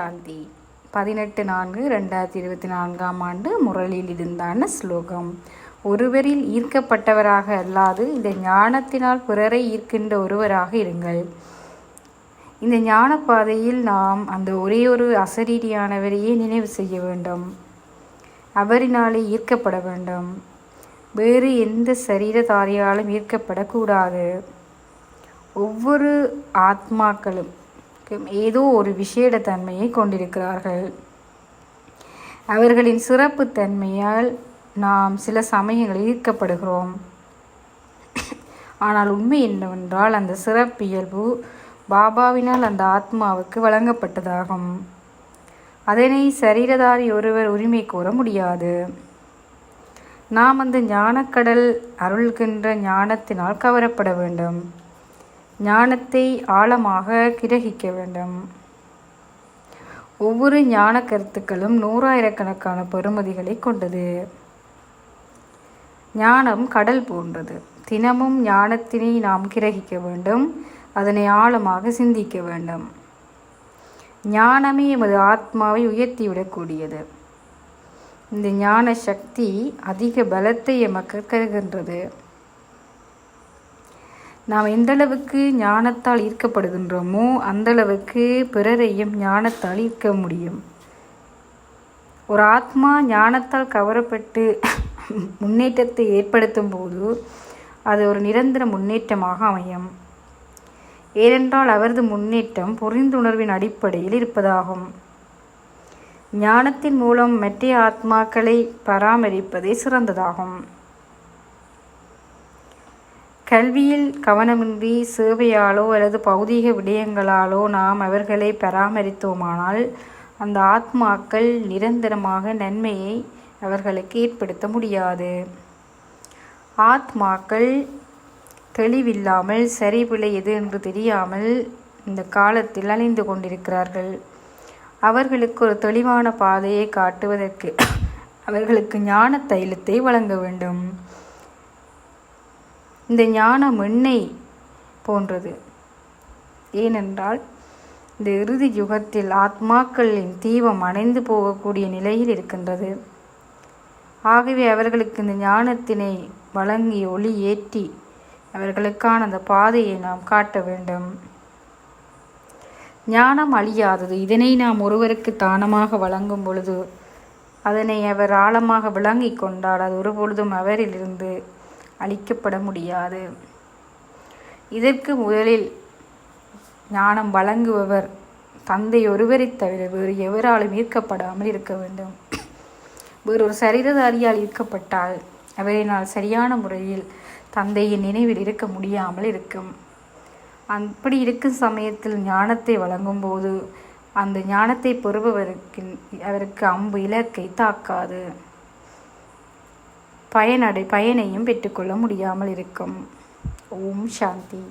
சாந்தி பதினெட்டு நான்கு ரெண்டாயிரத்தி இருபத்தி நான்காம் ஆண்டு முரளியில் இருந்தான ஸ்லோகம். ஒருவரில் ஈர்க்கப்பட்டவராக அல்லாது இந்த ஞானத்தினால் பிறரை ஈர்க்கின்ற ஒருவராக இருங்கள். இந்த ஞான பாதையில் நாம் அந்த ஒரே ஒரு அசரீரியானவரையே நினைவு செய்ய வேண்டும். அவரினாலே ஈர்க்கப்பட வேண்டும். வேறு எந்த சரீரதாரியாலும் ஈர்க்கப்படக்கூடாது. ஒவ்வொரு ஆத்மாக்களும் ஏதோ ஒரு விசேட தன்மையை கொண்டிருக்கிறார்கள். அவர்களின் சிறப்பு தன்மையால் நாம் சில சமயங்களில் ஈர்க்கப்படுகிறோம். ஆனால் உண்மை என்னவென்றால் அந்த சிறப்பியல்பு பாபாவினால் அந்த ஆத்மாவுக்கு வழங்கப்பட்டதாகும். அதனை சரீரதாரி ஒருவர் உரிமை கூற முடியாது. நாம் அந்த ஞானக்கடல் அருள்கின்ற ஞானத்தினால் கவரப்பட வேண்டும். ஞானத்தை ஆழமாக கிரகிக்க வேண்டும். ஒவ்வொரு ஞான கருத்துக்களும் நூறாயிரக்கணக்கான பெறுமதிகளை கொண்டது. ஞானம் கடல் போன்றது. தினமும் ஞானத்தினை நாம் கிரகிக்க வேண்டும். அதனை ஆழமாக சிந்திக்க வேண்டும். ஞானமே எமது ஆத்மாவை உயர்த்திவிடக்கூடியது இந்த ஞான சக்தி அதிக பலத்தை எமக்கு கருகின்றது. நாம் எந்தளவுக்கு ஞானத்தால் ஈர்க்கப்படுகின்றோமோ அந்தளவுக்கு பிறரையும் ஞானத்தால் ஈர்க்க முடியும். ஒரு ஆத்மா ஞானத்தால் கவரப்பட்டு முன்னேற்றத்தை ஏற்படுத்தும் போது அது ஒரு நிரந்தர முன்னேற்றமாக அமையும். ஏனென்றால் அவரது முன்னேற்றம் புரிந்துணர்வின் அடிப்படையில் இருப்பதாகும். ஞானத்தின் மூலம் மற்ற ஆத்மாக்களை பராமரிப்பதே சிறந்ததாகும். கல்வியில் கவனமின்றி சேவையாலோ அல்லது பௌதீக விடயங்களாலோ நாம் அவர்களை பராமரித்தோமானால் அந்த ஆத்மாக்கள் நிரந்தரமாக நன்மையை அவர்களுக்கு ஏற்படுத்த முடியாது. ஆத்மாக்கள் தெளிவில்லாமல் சரிபிழை எது என்று தெரியாமல் இந்த காலத்தில் அலைந்து கொண்டிருக்கிறார்கள். அவர்களுக்கு ஒரு தெளிவான பாதையை காட்டுவதற்கு அவர்களுக்கு ஞான தைலத்தை வழங்க வேண்டும். இந்த ஞானம் எண்ணெய் போன்றது. ஏனென்றால் இந்த இறுதி யுகத்தில் ஆத்மாக்களின் தீபம் அணைந்து போகக்கூடிய நிலையில் இருக்கின்றது. ஆகவே அவர்களுக்கு இந்த ஞானத்தினை வழங்கி ஒளி ஏற்றி அவர்களுக்கான அந்த பாதையை நாம் காட்ட வேண்டும். ஞானம் அழியாதது இதனை நாம் ஒருவருக்கு தானமாக வழங்கும் பொழுது அதனை அவர் ஆழமாக விளங்கி கொண்டால் அது ஒருபொழுதும் அவரிலிருந்து அழிக்கப்பட முடியாது. இதற்கு முதலில் ஞானம் வழங்குபவர் தந்தை ஒருவரை தவிர வேறு எவராலும் ஈர்க்கப்படாமல் இருக்க வேண்டும். வேறு ஒரு சரீரதாரியால் ஈர்க்கப்பட்டால் அவரை நான் சரியான முறையில் தந்தையின் நினைவில் இருக்க முடியாமல் இருக்கும். அப்படி இருக்கும் சமயத்தில் ஞானத்தை வழங்கும்போது அந்த ஞானத்தை பெறுபவருக்கு அவருக்கு அம்பு இலக்கை தாக்காது. பயனடை பயனையும் பெற்றுக்கொள்ள முடியாமல் இருக்கும் ஓம் சாந்தி.